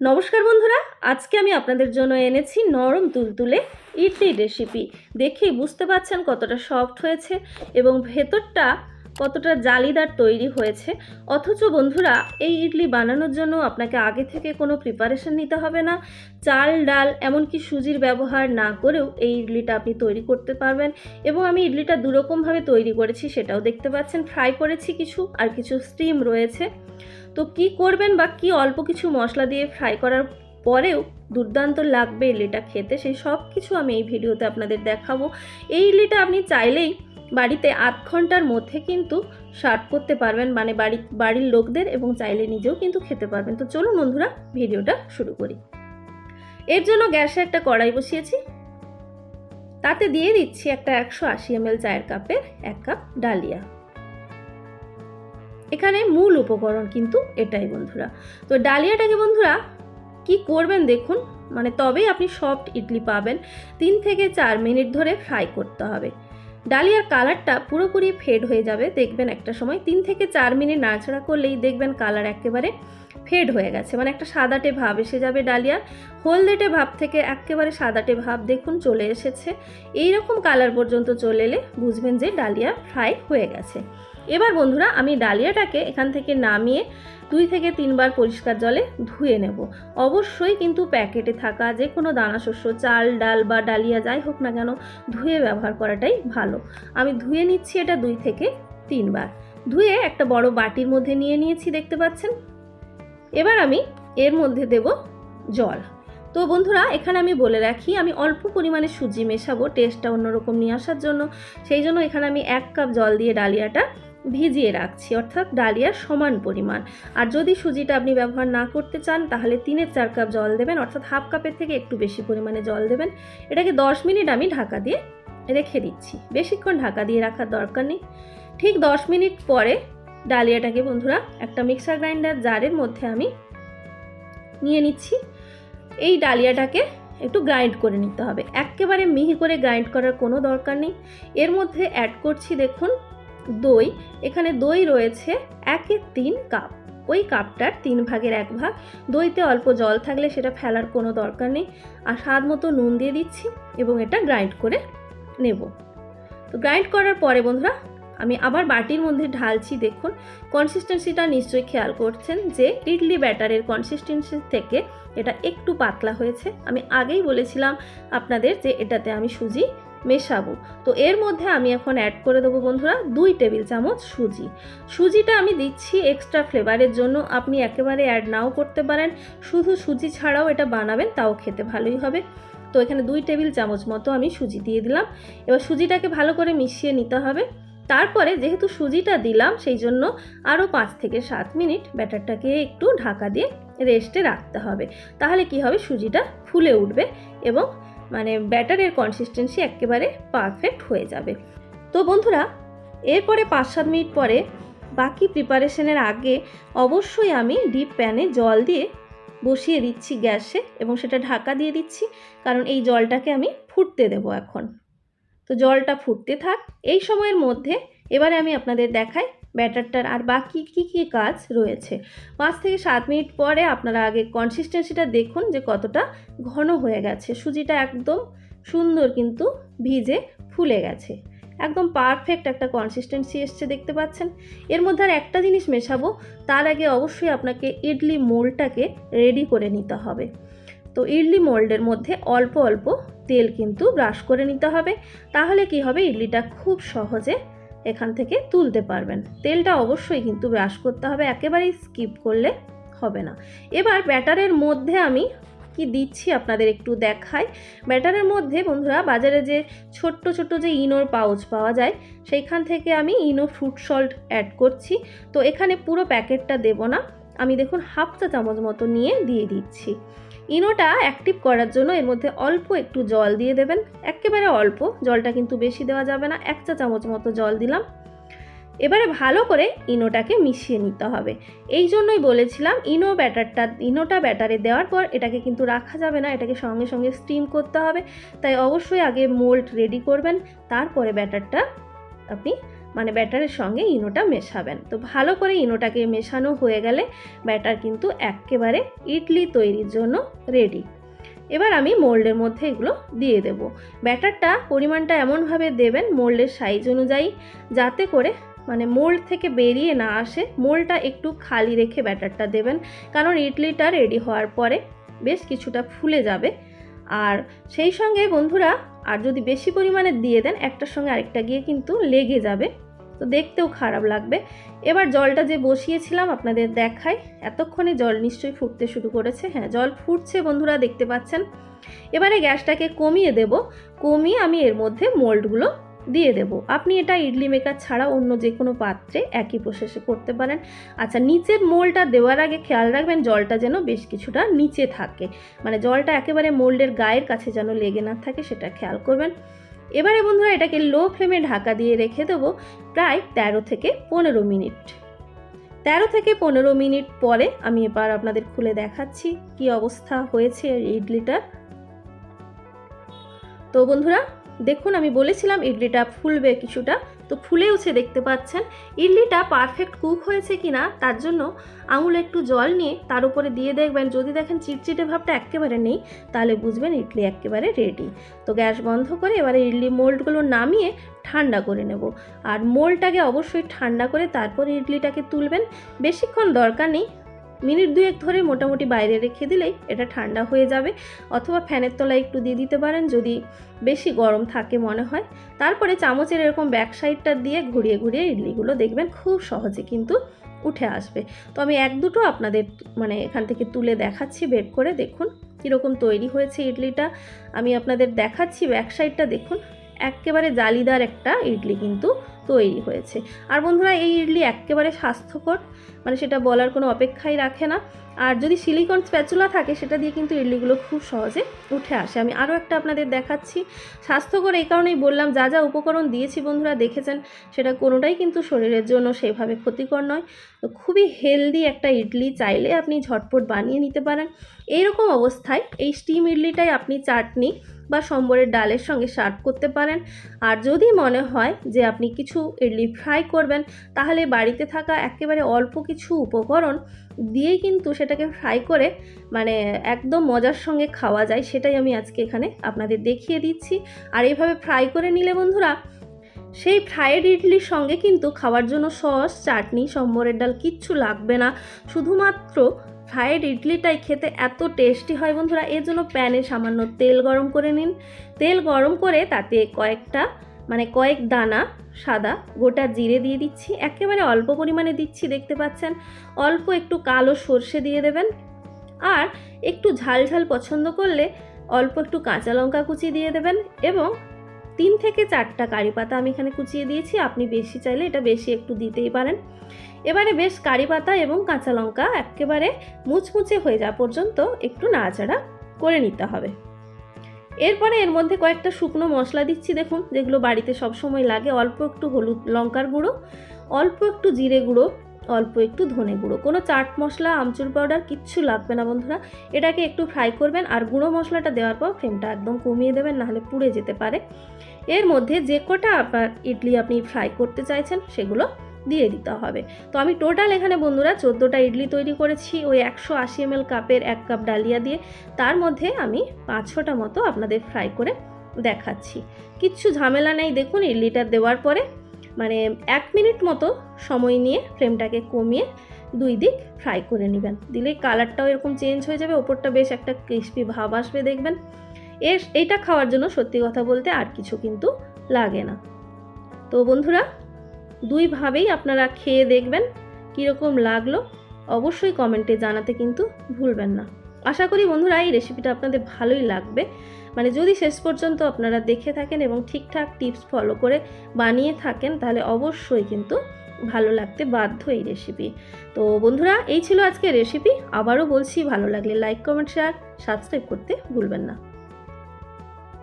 নমস্কার বন্ধুরা, আজকে আমি আপনাদের জন্য এনেছি নরম তুলতুলে ইডলি রেসিপি দেখেই বুঝতে পারছেন কতটা সফট হয়েছে এবং ভেতরটা কতটা জালিদার তৈরি হয়েছে। অথচ বন্ধুরা, এই ইডলি বানানোর জন্য আপনাকে আগে থেকে কোনো প্রিপারেশন নিতে হবে না। চাল, ডাল, এমনকি সুজির ব্যবহার না করেও এই ইডলিটা আপনি তৈরি করতে পারবেন এবং আমি ইডলিটা দুরকমভাবে তৈরি করেছি, সেটাও দেখতে পাচ্ছেন। ফ্রাই করেছি কিছু, আর কিছু স্টিম রয়েছে। তো কি করবেন বা কি অল্প কিছু মশলা দিয়ে ফ্রাই করার পরেও দুর্দান্ত লাগবে ইডলিটা খেতে, সেই সব কিছু আমি এই ভিডিওতে আপনাদের দেখাবো। এই ইডলিটা আপনি চাইলেই বাড়িতে আধ ঘণ্টার মধ্যে কিন্তু সার্ভ করতে পারবেন মানে বাড়ি, বাড়ির লোকদের এবং চাইলে নিজেও কিন্তু খেতে পারবেন। তো চলুন বন্ধুরা, ভিডিওটা শুরু করি। এর জন্য গ্যাসে একটা কড়াই বসিয়েছি। তাতে দিয়ে দিচ্ছি একটা একশো আশি এমএল চায়ের কাপের এক কাপ ডালিয়া। এখানে মূল উপকরণ কিন্তু এটাই বন্ধুরা। তো ডালিয়াটাকে বন্ধুরা, কি করবেন দেখুন মানে তবেই আপনি সফট ইডলি পাবেন। তিন থেকে চার মিনিট ধরে ফ্রাই করতে হবে। ডালিয়ার কালারটা পুরোপুরি ফেড হয়ে যাবে, দেখবেন একটা সময়। তিন থেকে চার মিনিট নাড়াচাড়া করলেই দেখবেন কালার একেবারে ফেড হয়ে গেছে। মানে একটা সাদাটে ভাব এসে যাবে ডালিয়ার। হলদেটে ভাব থেকে একেবারে সাদাটে ভাব দেখুন চলে এসেছে। এই রকম কালার পর্যন্ত চলে এলে বুঝবেন যে ডালিয়া ফ্রাই হয়ে গেছে। এবার বন্ধুরা আমি ডালিয়াটাকে এখান থেকে নামিয়ে দুই থেকে তিনবার পরিষ্কার জলে ধুয়ে নেব। অবশ্যই কিন্তু প্যাকেটে থাকা যে কোনো দানা শস্য, চাল, ডাল বা ডালিয়া যাই হোক না কেন ধুয়ে ব্যবহার করাটাই ভালো। আমি ধুয়ে নিচ্ছি এটা দুই থেকে তিনবার। ধুয়ে একটা বড় বাটির মধ্যে নিয়ে নিয়েছি, দেখতে পাচ্ছেন? এবার আমি এর মধ্যে দেব জল। তো বন্ধুরা, এখানে আমি বলে রাখি, আমি অল্প পরিমাণে সুজি মেশাবো, টেস্টটা অন্যরকম নিয়ে আসার জন্য। সেই জন্য এখানে আমি এক কাপ জল দিয়ে ডালিয়াটা ভিজিয়ে রাখছি, অর্থাৎ ডালিয়ার সমান পরিমাণ। আর যদি সুজিটা আপনি ব্যবহার না করতে চান, তাহলে তিনের চার কাপ জল দেবেন, অর্থাৎ হাফ কাপের থেকে একটু বেশি পরিমাণে জল দেবেন। এটাকে দশ মিনিট আমি ঢাকা দিয়ে রেখে দিচ্ছি। বেশিক্ষণ ঢাকা দিয়ে রাখার দরকার নেই। ঠিক দশ মিনিট পরে ডালিয়াটাকে বন্ধুরা একটা মিক্সার গ্রাইন্ডার জারের মধ্যে আমি নিয়ে নিচ্ছি। এই ডালিয়াটাকে একটু গ্রাইন্ড করে নিতে হবে। একেবারে মিহি করে গ্রাইন্ড করার কোনো দরকার নেই। এর মধ্যে অ্যাড করছি দেখুন দই, এখানে দই রয়েছে একের তিন কাপ। ওই কাপটার তিন ভাগের এক ভাগ। দইতে অল্প জল থাকলে সেটা ফেলার কোনো দরকার নেই। আর স্বাদ মতো নুন দিয়ে দিচ্ছি এবং এটা গ্রাইন্ড করে নেব। তো গ্রাইন্ড করার পরে বন্ধুরা, আমি আবার বাটির মধ্যে ঢালছি। দেখুন কনসিস্টেন্সিটা নিশ্চয়ই খেয়াল করছেন যে ইডলি ব্যাটারের কনসিস্টেন্সি থেকে এটা একটু পাতলা হয়েছে। আমি আগেই বলেছিলাম আপনাদের যে এটাতে আমি সুজি মেশাবো। তো এর মধ্যে আমি এখন অ্যাড করে দেবো বন্ধুরা দুই টেবিল চামচ সুজি। সুজিটা আমি দিচ্ছি এক্সট্রা ফ্লেভারের জন্য। আপনি একেবারে অ্যাড নাও করতে পারেন। শুধু সুজি ছাড়াও এটা বানাবেন, তাও খেতে ভালোই হবে। তো এখানে দুই টেবিল চামচ মতো আমি সুজি দিয়ে দিলাম। এবার সুজিটাকে ভালো করে মিশিয়ে নিতে হবে। তারপরে যেহেতু সুজিটা দিলাম, সেই জন্য আরও পাঁচ থেকে সাত মিনিট ব্যাটারটাকে একটু ঢাকা দিয়ে রেস্টে রাখতে হবে। তাহলে কি হবে? সুজিটা ফুলে উঠবে এবং মানে ব্যাটারের কনসিস্টেন্সি একেবারে পারফেক্ট হয়ে যাবে। তো বন্ধুরা, এরপরে পাঁচ সাত মিনিট পরে বাকি প্রিপারেশনের আগে অবশ্যই আমি ডিপ প্যানে জল দিয়ে বসিয়ে দিচ্ছি গ্যাসে এবং সেটা ঢাকা দিয়ে দিচ্ছি, কারণ এই জলটাকে আমি ফুটতে দেবো এখন। তো জলটা ফুটতে থাক। এই সময়ের মধ্যে এবারে আমি আপনাদের দেখাই ব্যাটারটার আর বাকি কী কী কাজ রয়েছে। পাঁচ থেকে সাত মিনিট পরে আপনারা আগে কনসিস্টেন্সিটা দেখুন যে কতটা ঘন হয়ে গেছে। সুজিটা একদম সুন্দর কিন্তু ভিজে ফুলে গেছে। একদম পারফেক্ট একটা কনসিস্টেন্সি এসছে দেখতে পাচ্ছেন। এর মধ্যে আর একটা জিনিস মেশাবো, তার আগে অবশ্যই আপনাকে ইডলি মোল্ডটাকে রেডি করে নিতে হবে। তো ইডলি মোল্ডের মধ্যে অল্প অল্প তেল কিন্তু ব্রাশ করে নিতে হবে। তাহলে কি হবে? ইডলিটা খুব সহজে এখান থেকে তুলতে পারবেন। তেলটা অবশ্যই কিন্তু ব্রাশ করতে হবে, একেবারেই স্কিপ করলে হবে না। এবার ব্যাটারের মধ্যে আমি কি দিচ্ছি আপনাদের একটু দেখাই। ব্যাটারের মধ্যে বন্ধুরা বাজারে যে ছোট্ট ছোট্ট যে ইনোর পাউচ পাওয়া যায়, সেইখান থেকে আমি ইনো ফ্রুট সল্ট অ্যাড করছি। তো এখানে পুরো প্যাকেটটা দেব না। আমি দেখুন হাফ চা চামচ মতো নিয়ে দিয়ে দিচ্ছি। ইনোটা অ্যাক্টিভ করার জন্য এর মধ্যে অল্প একটু জল দিয়ে দেবেন। একেবারে অল্প, জলটা কিন্তু বেশি দেওয়া যাবে না। এক চা চামচ মতো জল দিলাম। এবারে ভালো করে ইনোটাকে মিশিয়ে নিতে হবে। এই জন্যই বলেছিলাম ইনো ব্যাটারটা, ইনোটা ব্যাটারে দেওয়ার পর এটাকে কিন্তু রাখা যাবে না। এটাকে সঙ্গে সঙ্গে স্টিম করতে হবে। তাই অবশ্যই আগে মোল্ড রেডি করবেন। তারপরে ব্যাটারটা আপনি মানে ব্যাটারের সঙ্গে ইনোটা মেশাবেন। তো ভালো করে ইনোটাকে মেশানো হয়ে গেলে ব্যাটার কিন্তু একেবারে ইডলি তৈরির জন্য রেডি এবার আমি মোল্ডের মধ্যে এগুলো দিয়ে দেব। ব্যাটারটা পরিমাণটা এমনভাবে দেবেন মোল্ডের সাইজ অনুযায়ী যাতে করে মানে মোল্ড থেকে বেরিয়ে না আসে। মোল্ডটা একটু খালি রেখে ব্যাটারটা দেবেন, কারণ ইডলিটা রেডি হওয়ার পরে বেশ কিছুটা ফুলে যাবে। আর সেই সঙ্গে বন্ধুরা আর যদি বেশি পরিমাণে দিয়ে দেন, একটার সঙ্গে আরেকটা গিয়ে কিন্তু লেগে যাবে। তো দেখতেও খারাপ লাগবে। এবার জলটা যে বসিয়েছিলাম আপনাদের দেখাই, এতক্ষণে জল নিশ্চয়ই ফুটতে শুরু করেছে। হ্যাঁ জল ফুটছে বন্ধুরা, দেখতে পাচ্ছেন। এবারে গ্যাসটাকে কমিয়ে দেব। কমিয়ে আমি এর মধ্যে মোল্ডগুলো দিয়ে দেব। আপনি এটা ইডলি মেকার ছাড়া অন্য যে কোনো পাত্রে একই প্রসেসে করতে পারেন। আচ্ছা নিচের মোলটা দেওয়ার আগে খেয়াল রাখবেন জলটা যেন বেশ কিছুটা নিচে থাকে। মানে জলটা একেবারে মোল্ডের গায়ের কাছে যেন লেগে না থাকে সেটা খেয়াল করবেন। এবারে বন্ধুরা এটাকে লো ফ্লেমে ঢাকা দিয়ে রেখে দেবো প্রায় তেরো থেকে পনেরো মিনিট। তেরো থেকে পনেরো মিনিট পরে আমি এবার আপনাদের খুলে দেখাচ্ছি কি অবস্থা হয়েছে ইডলিটার। তো বন্ধুরা দেখুন, আমি বলেছিলাম ইডলিটা ফুলবে কিছুটা। তো ফুলেওছে দেখতে পাচ্ছেন। ইডলিটা পারফেক্ট কুক হয়েছে কি না তার জন্য আঙুলে একটু জল নিয়ে তার উপরে দিয়ে দেখবেন। যদি দেখেন চিটচিটে ভাবটা একেবারে নেই, তাহলে বুঝবেন ইডলি একেবারে রেডি তো গ্যাস বন্ধ করে এবারে ইডলি মোল্ডগুলো নামিয়ে ঠান্ডা করে নেব। আর মোল্ডটাকে অবশ্যই ঠান্ডা করে তারপরে ইডলিটাকে তুলবেন। বেশিক্ষণ দরকার নেই মিনিট দুয়েক ধরে মোটামুটি বাইরে রেখে দিলেই এটা ঠান্ডা হয়ে যাবে। অথবা ফ্যানের তলায় একটু দিয়ে দিতে পারেন যদি বেশি গরম থাকে মনে হয়। তারপরে চামচের এরকম ব্যাক সাইডটা দিয়ে ঘুরিয়ে ঘুরিয়ে ইডলিগুলো দেখবেন খুব সহজে কিন্তু উঠে আসবে। তো আমি এক দুটো আপনাদের মানে এখান থেকে তুলে দেখাচ্ছি, বের করে দেখুন কীরকম তৈরি হয়েছে ইডলিটা। আমি আপনাদের দেখাচ্ছি, ব্যাক সাইডটা দেখুন। একেবারে জালিদার একটা ইডলি কিন্তু তৈরি হয়েছে। আর বন্ধুরা, এই ইডলি একেবারে স্বাস্থ্যকর মানে সেটা বলার কোনো অপেক্ষাই রাখে না। আর যদি সিলিকন স্প্যাচুলা থাকে, সেটা দিয়ে কিন্তু ইডলিগুলো খুব সহজে উঠে আসে। আমি আরও একটা আপনাদের দেখাচ্ছি। স্বাস্থ্যকর এই কারণেই বললাম, যা যা উপকরণ দিয়েছি বন্ধুরা, দেখেছেন, সেটা কোনোটাই কিন্তু শরীরের জন্য সেভাবে ক্ষতিকর নয়। তো খুবই হেলদি একটা ইডলি চাইলে আপনি ঝটপট বানিয়ে নিতে পারেন। এইরকম অবস্থায় এই স্টিম ইডলিটাই আপনি চাটনি বা সম্বরের ডালের সঙ্গে সার্ভ করতে পারেন। আর যদি মনে হয় যে আপনি কিছু ইডলি ফ্রাই করবেন, তাহলে বাড়িতে থাকা একেবারে অল্প কিছু উপকরণ দিয়েই কিন্তু সেটাকে ফ্রাই করে মানে একদম মজার সঙ্গে খাওয়া যায়, সেটাই আমি আজকে এখানে আপনাদের দেখিয়ে দিচ্ছি। আর এইভাবে ফ্রাই করে নিলে বন্ধুরা, সেই ফ্রায়েড ইডলির সঙ্গে কিন্তু খাওয়ার জন্য সস, চাটনি, সম্বরের ডাল কিচ্ছু লাগবে না। শুধুমাত্র ফ্রায়েড ইডলিটাই খেতে এত টেস্টি হয় বন্ধুরা। এর জন্য প্যানে সামান্য তেল গরম করে নিন। তেল গরম করে তাতে কয়েকটা মানে কয়েক দানা সাদা গোটা জিরে দিয়ে দিচ্ছি। একেবারে অল্প পরিমাণে দিচ্ছি, দেখতে পাচ্ছেন? অল্প একটু কালো সর্ষে দিয়ে দেবেন। আর একটু ঝাল ঝাল পছন্দ করলে অল্প একটু কাঁচা লঙ্কা কুচি দিয়ে দেবেন এবং তিন থেকে চারটা কারি পাতা আমি এখানে কুচিয়ে দিয়েছি। আপনি বেশি চাইলে এটা বেশি একটু দিতেই পারেন। এবারে বেশ কারি পাতা এবং কাঁচা লঙ্কা একেবারে মুচমুচে হয়ে যাওয়া পর্যন্ত একটু নাড়াচাড়া করে নিতে হবে। এরপরে এর মধ্যে কয়েকটা শুকনো মশলা দিচ্ছি দেখুন, যেগুলো বাড়িতে সবসময় লাগে। অল্প একটু হলুদ লঙ্কার গুঁড়ো, অল্প একটু জিরে গুঁড়ো, অল্প একটু ধনে গুঁড়ো। কোনো চাট মশলা, আমচুর পাউডার কিচ্ছু লাগবে না বন্ধুরা। এটাকে একটু ফ্রাই করবেন আর গুঁড়ো মশলাটা দেওয়ার পর ফ্লেমটা একদম কমিয়ে দেবেন, নাহলে পুড়ে যেতে পারে। এর মধ্যে যে কটা আপনার ইডলি আপনি ফ্রাই করতে চাইছেন, সেগুলো দিয়ে দিতে হবে। তো আমি টোটাল এখানে বন্ধুরা চোদ্দোটা ইডলি তৈরি করেছি, ওই একশো আশি এমএল কাপের এক কাপ ডালিয়া দিয়ে। তার মধ্যে আমি পাঁচ ছটা মতো আপনাদের ফ্রাই করে দেখাচ্ছি। কিচ্ছু ঝামেলা নেই, দেখুন ইডলিটা দেওয়ার পরে মানে এক মিনিট মতো সময় নিয়ে ফ্লেমটাকে কমিয়ে দুই দিক ফ্রাই করে নেবেন। দিলে কালারটাও এরকম চেঞ্জ হয়ে যাবে, ওপরটা বেশ একটা ক্রিস্পি ভাব আসবে, দেখবেন। এর এইটা খাওয়ার জন্য সত্যি কথা বলতে আর কিছু কিন্তু লাগে না। তো বন্ধুরা দুইভাবেই আপনারা খেয়ে দেখবেন, কীরকম লাগল, অবশ্যই কমেন্টে জানাতে কিন্তু ভুলবেন না। আশা করি বন্ধুরা, এই রেসিপিটা আপনাদের ভালোই লাগবে। মানে যদি শেষ পর্যন্ত আপনারা দেখে থাকেন এবং ঠিকঠাক টিপস ফলো করে বানিয়ে থাকেন, তাহলে অবশ্যই কিন্তু ভালো লাগতে বাধ্য এই রেসিপি তো বন্ধুরা, এই ছিল আজকে রেসিপি আবারও বলছি, ভালো লাগলে লাইক কমেন্ট শেয়ার সাবস্ক্রাইব করতে ভুলবেন না।